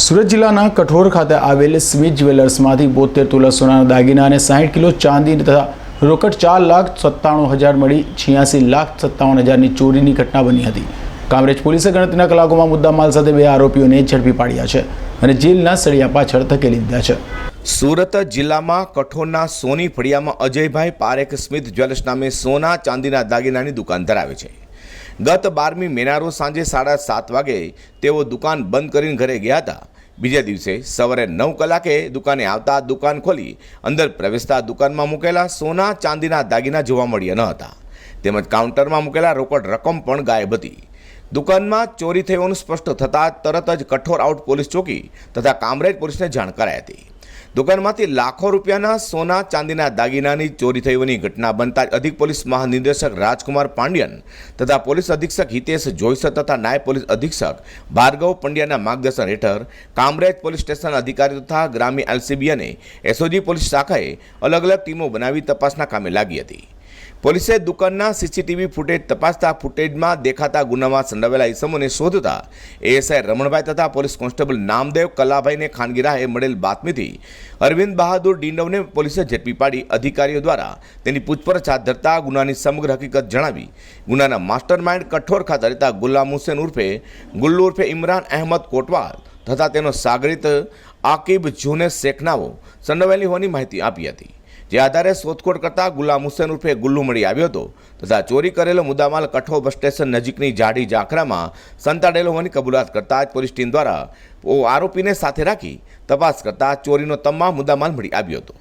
સુરત જિલ્લાના કઠોર ખાતે આવેલ સ્મિત જ્વેલર્સમાંથી બોતેર તોલા સોનાના દાગીના અને સાહીઠ કિલો ચાંદી તથા રોકડ ચાર લાખ સત્તાણું હજાર મળી છ્યાસી લાખ સત્તાવન હજારની ચોરીની ઘટના બની હતી. કામરેજ પોલીસે ગણતરીના કલાકોમાં મુદ્દામાલ સાથે બે આરોપીઓને ઝડપી પાડ્યા છે અને જેલના સળિયા પાછળ ધકેલી દીધા છે. સુરત જિલ્લામાં કઠોરના સોની ફળિયામાં અજયભાઈ પારેખ સ્મિથ જ્વેલર્સ નામે સોના ચાંદીના દાગીનાની દુકાન ધરાવે છે. ગત બારમી મેના રોજ સાંજે સાડા સાત વાગે તેઓ દુકાન બંધ કરીને ઘરે ગયા હતા. બીજા દિવસે સવારે નવ કલાકે દુકાને આવતા દુકાન ખોલી અંદર પ્રવેશતા દુકાનમાં મૂકેલા સોના, ચાંદીના દાગીના જોવા મળ્યા ન હતા. તેમજ કાઉન્ટરમાં મૂકેલા રોકડ રકમ પણ ગાયબ હતી. દુકાનમાં ચોરી થઈ સ્પષ્ટ થતાં તરત જ કઠોર આઉટ પોલીસ ચોકી તથા કામરેજ પોલીસને જાણ કરાઈ હતી. દુકાનમાંથી લાખો રૂપિયાના સોના, ચાંદીના દાગીનાની ચોરી થઈ હોવાની ઘટના બનતા અધિક પોલીસ મહાનિર્દેશક રાજકુમાર પાંડ્યન તથા પોલીસ અધિક્ષક હિતેશ જોઈસર તથા નાયબ પોલીસ અધિક્ષક ભાર્ગવ પંડ્યાના માર્ગદર્શન હેઠળ કામરેજ પોલીસ સ્ટેશન અધિકારી તથા ગ્રામ્ય એલસીબી અને એસઓજી પોલીસ શાખાએ અલગ અલગ ટીમો બનાવી તપાસના કામે લાગી હતી. પોલીસે દુકાનના સીસીટીવી ફૂટેજ તપાસતા ફૂટેજમાં દેખાતા ગુનામાં સંડોવાયેલા ઇસમોને શોધતા એએસઆઈ રમણભાઈ તથા પોલીસ કોન્સ્ટેબલ નામદેવ કલાભાઈને ખાનગી રાહે મળેલ બાતમીથી અરવિંદ બહાદુર ડિંડવને પોલીસે ઝડપી પાડી અધિકારીઓ દ્વારા તેની પૂછપરછ હાથ ધરતા ગુનાની સમગ્ર હકીકત જણાવી. ગુનાના માસ્ટર માઇન્ડ કઠોર ખાતે રહેતા ગુલામ હુસેન ઉર્ફે ગુલ્લુ ઉર્ફે ઇમરાન અહેમદ કોટવાલ તથા તેનો સાગરિત આકિબ જુને શેખનાઓ સંડોવાયેલી હોવાની માહિતી આપી હતી. જે આધારે શોધખોળ કરતા ગુલામ હુસેન ઉર્ફે ગુલ્લુ મળી આવ્યો હતો તથા ચોરી કરેલો મુદ્દામાલ કઠો બસ સ્ટેશન નજીકની જાડી ઝાંખરામાં સંતાડેલો હોવાની કબૂલાત કરતા જ પોલીસ ટીમ દ્વારા આરોપીને સાથે રાખી તપાસ કરતા ચોરીનો તમામ મુદ્દામાલ મળી આવ્યો હતો.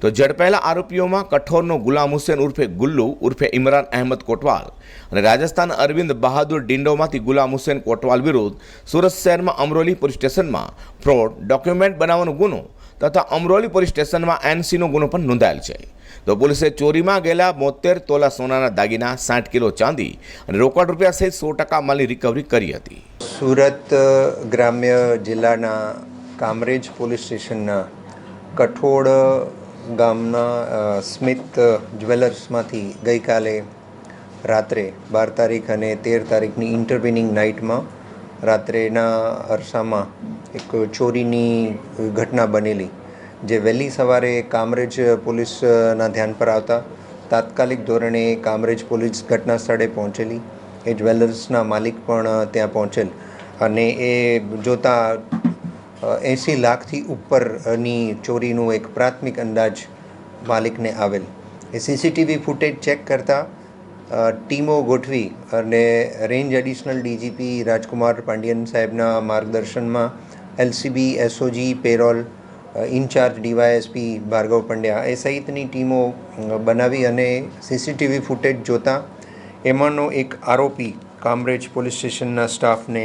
તો ઝડપાયેલા આરોપીઓમાં કઠોરનો ગુલામ હુસેન ઉર્ફે ગુલ્લુ ઉર્ફે ઇમરાન અહેમદ કોટવાલ અને રાજસ્થાન અરવિંદ બહાદુર ડિંડોમાંથી ગુલામ હુસેન કોટવાલ વિરુદ્ધ સુરત શહેરમાં અમરોલી પોલીસ સ્ટેશનમાં ફ્રોડ ડોક્યુમેન્ટ બનાવવાનો ગુનો તથા અમરોલી પોલીસ સ્ટેશનમાં એનસીનો ગુનો પણ નોંધાયેલ છે. તો પોલીસે ચોરીમાં ગયેલા બોતેર તોલા સોનાના દાગીના, સાઠ કિલો ચાંદી અને રોકડ રૂપિયા સહિત સો ટકા માલની રિકવરી કરી હતી. સુરત ગ્રામ્ય જિલ્લાના કામરેજ પોલીસ સ્ટેશનના કઠોળ ગામના સ્મિત જ્વેલર્સમાંથી ગઈકાલે રાત્રે બાર તારીખ અને તેર તારીખની ઇન્ટરવિનિંગ નાઇટમાં રાત્રેના અરસામાં એક ચોરીની ઘટના બનેલી, જે વહેલી સવારે કામરેજ પોલીસના ધ્યાન પર આવતા તાત્કાલિક ધોરણે કામરેજ પોલીસ ઘટના સ્થળે પહોંચેલી. એ જ્વેલર્સના માલિક પણ ત્યાં પહોંચેલ અને એ જોતા એંસી લાખથી ઉપરની ચોરીનું એક પ્રાથમિક અંદાજ માલિકને આવેલ. એ સીસીટીવી ફૂટેજ ચેક કરતાં ટીમો ગોઠવી અને range additional DGP Rajkumar Pandian સાહેબના માર્ગદર્શનમાં LCB, SOG, parole incharge DYSP Bhargav Pandya એ સહિતની ટીમો બનાવી અને સીસીટીવી ફૂટેજ જોતાં એમાંનો એક આરોપી કામરેજ પોલીસ સ્ટેશનના સ્ટાફને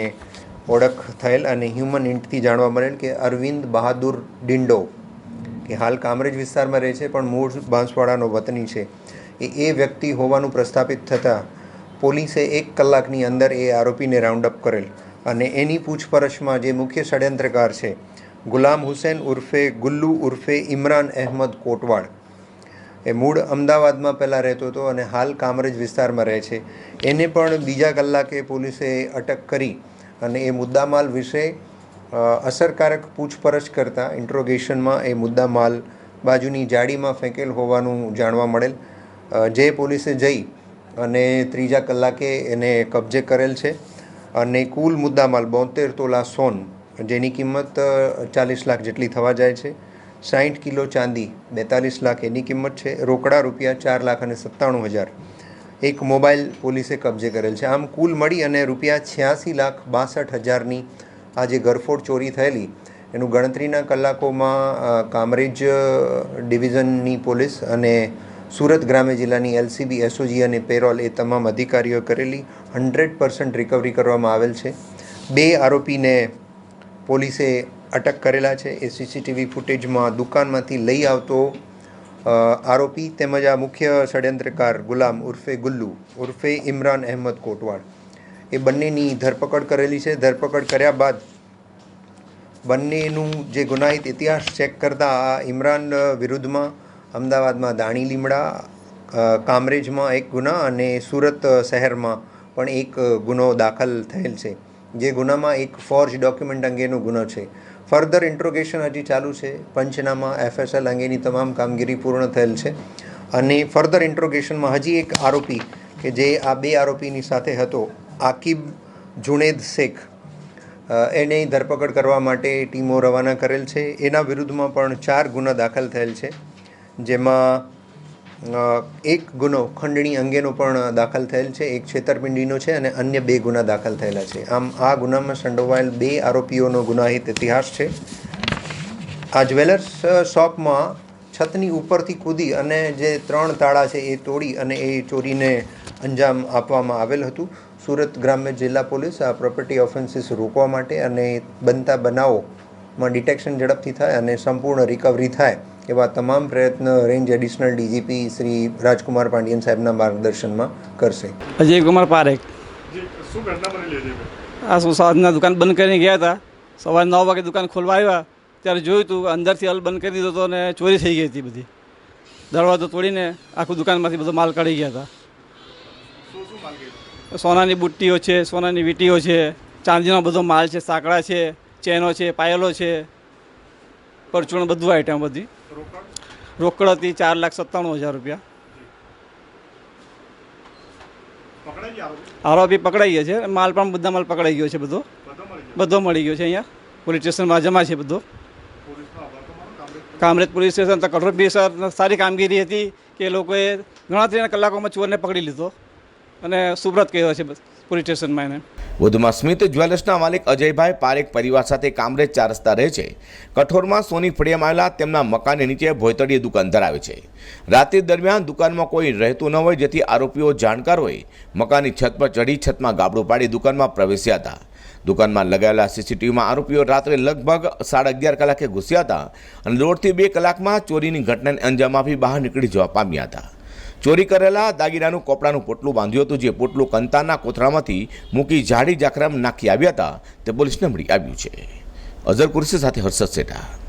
ઓળખ થયેલ અને હ્યુમન ઇન્ટથી જાણવા મળેલ કે અરવિંદ બહાદુર ડિંડો, કે હાલ કામરેજ વિસ્તારમાં રહે છે પણ મૂળ બાંસવાડાનો વતની છે. એ એ વ્યક્તિ હોવાનું પ્રસ્થાપિત થતાં પોલીસે એક કલાકની અંદર એ આરોપીને રાઉન્ડ અપ કરેલ અને એની પૂછપરછમાં જે મુખ્ય ષડયંત્રકાર છે, ગુલામ હુસેન ઉર્ફે ગુલ્લુ ઉર્ફે ઇમરાન અહેમદ કોટવાડ એ મૂળ અમદાવાદમાં પહેલાં રહેતો હતો અને હાલ કામરેજ વિસ્તારમાં રહે છે. એને પણ બીજા કલાકે પોલીસે અટક કરી અને એ મુદ્દામાલ વિશે અસરકારક પૂછપરછ કરતાં ઇન્ટ્રોગેશનમાં એ મુદ્દામાલ બાજુની જાડીમાં ફેંકેલ હોવાનું જાણવા મળેલ. જે પોલીસે જઈ અને ત્રીજા કલાકે એને કબજે કરેલ છે અને કુલ મુદ્દામાલ બોતેર તોલા સોન, જેની કિંમત ચાલીસ લાખ જેટલી થવા જાય છે. સાઠ કિલો ચાંદી, બેતાલીસ લાખ એની કિંમત છે. રોકડા રૂપિયા ચાર લાખ અને સત્તાણું હજાર એક મોબાઈલ પોલીસે કબજે કરેલ છે. આમ કુલ મળી અને રૂપિયા છ્યાસી લાખ બાસઠ હજારની આ જે ગરફોડ ચોરી થયેલી, એનું ગણતરીના કલાકોમાં કામરેજ ડિવિઝનની પોલીસ અને સુરત ગ્રામ્ય જિલ્લાની એલસીબી, એસઓજી અને પેરોલ એ તમામ અધિકારીઓ કરેલી હંડ્રેડ પર્સન્ટ રિકવરી કરવામાં આવેલ છે. બે આરોપીને પોલીસે અટક કરેલા છે. એ સીસીટીવી ફૂટેજમાં દુકાનમાંથી લઈ આવતો આરોપી તેમજ આ મુખ્ય ષડયંત્રકાર ગુલામ ઉર્ફે ગુલ્લુ, ઉર્ફે ઇમરાન અહેમદ કોટવાડ એ બંનેની ધરપકડ કરેલી છે. ધરપકડ કર્યા બાદ બંનેનું જે ગુનાહિત ઇતિહાસ ચેક કરતાં આ ઇમરાન વિરુદ્ધમાં અમદાવાદમાં દાણી લીમડા કામરેજમાં એક ગુના અને સુરત શહેરમાં પણ એક ગુનો દાખલ થયેલ છે. જે ગુનામાં એક ફોર્જ ડોક્યુમેન્ટ અંગેનો ગુનો છે. ફર્ધર ઇન્ટ્રોગેશન હજી ચાલુ છે. પંચનામા એફએસએલ અંગેની તમામ કામગીરી પૂર્ણ થયેલ છે. અને ફર્ધર ઇન્ટ્રોગેશનમાં હજી એક આરોપી કે જે આ બે આરોપીની સાથે હતો, આકિબ જુનેદ શેખ એને ધરપકડ કરવા માટે ટીમો રવાના કરેલ છે. એના વિરુદ્ધમાં પણ ચાર ગુના દાખલ થયેલ છે. જેમાં એક ગુનો ખંડણી અંગેનો પણ દાખલ થયેલ છે, એક છેતરપિંડીનો છે અને અન્ય બે ગુના દાખલ થયેલા છે. આમ, આ ગુનામાં સંડોવાયેલ બે આરોપીઓનો ગુનાહિત ઇતિહાસ છે. આ જ્વેલર્સ શોપમાં છતની ઉપરથી કૂદી અને જે ત્રણ તાળા છે એ તોડી અને એ ચોરીને અંજામ આપવામાં આવેલ હતું. સુરત ગ્રામ્ય જિલ્લા પોલીસ આ પ્રોપર્ટી ઓફેન્સીસ રોકવા માટે અને બનતા બનાવોમાં ડિટેક્શન ઝડપથી થાય અને સંપૂર્ણ રિકવરી થાય. એવા તમામ પ્રયત્ન range additional DGP Shri Rajkumar Pandian સાહેબના માર્ગદર્શનમાં કરશે. અજય કુમાર પારેખ? આ શું સાંજના દુકાન બંધ કરીને ગયા હતા? સવારે નવ વાગે દુકાન ખોલવા આવ્યા. ત્યારે જોયું હતું અંદરથી હલ બંધ કરી દીધો હતો અને ચોરી થઈ ગઈ હતી બધી. દરવાજો તોડીને આખું દુકાનમાંથી બધો માલ કાઢી ગયા હતા. સોનાની બુટ્ટીઓ છે સોનાની વીંટીઓ છે ચાંદીનો બધો માલ છે સાંકડા છે ચેનો છે પાયલો છે પરચૂણ બધું આઈટમ બધી. રોકડ હતી ચાર લાખ સત્તાણું હજાર રૂપિયા. આરોપી? પકડાઈ ગયા છે. માલ પણ બધા માલ પકડાઈ ગયો છે બધો. બધો મળી ગયો? છે અહીંયા. પોલીસ સ્ટેશનમાં જમા છે બધો. કામરેજ પોલીસ? સ્ટેશન તો કઠોર બી સર સારી કામગીરી હતી કે લોકોએ ગણતરીના કલાકોમાં ચોરને પકડી લીધો. અને સુબ્રત કહ્યો છે પોલીસ સ્ટેશનમાં એને. વધુમાં સ્મિત જ્વેલર્સના માલિક અજયભાઈ પારેખ પરિવાર સાથે કામરેજ ચાર રસ્તા રહે છે. કઠોરમાં સોની ફળિયામાં આવેલા તેમના મકાનની નીચે ભોયતળીએ દુકાન ધરાવે છે. રાત્રિ દરમિયાન દુકાનમાં કોઈ રહેતું ન હોય જેથી આરોપીઓ જાણકાર હોય. મકાનની છત પર ચઢી છતમાં ગાબડું પાડી દુકાનમાં પ્રવેશ્યા હતા. દુકાનમાં લગાવેલા સીસીટીવીમાં આરોપીઓ રાત્રે લગભગ સાડા અગિયાર કલાકે ઘૂસ્યા હતા અને દોઢથી બે કલાકમાં ચોરીની ઘટનાને અંજામ આપી બહાર નીકળી જવા પામ્યા હતા. ચોરી કરેલા દાગીનાનું કપડાનું પોટલું બાંધ્યું હતું, જે પોટલું કંતાના કોથળામાંથી મૂકી જાડી જાખરામ નાખી આવ્યા હતા, તે પોલીસને મળી આવ્યું છે. અઝર કુરશી સાથે હર્ષદ સેઠા.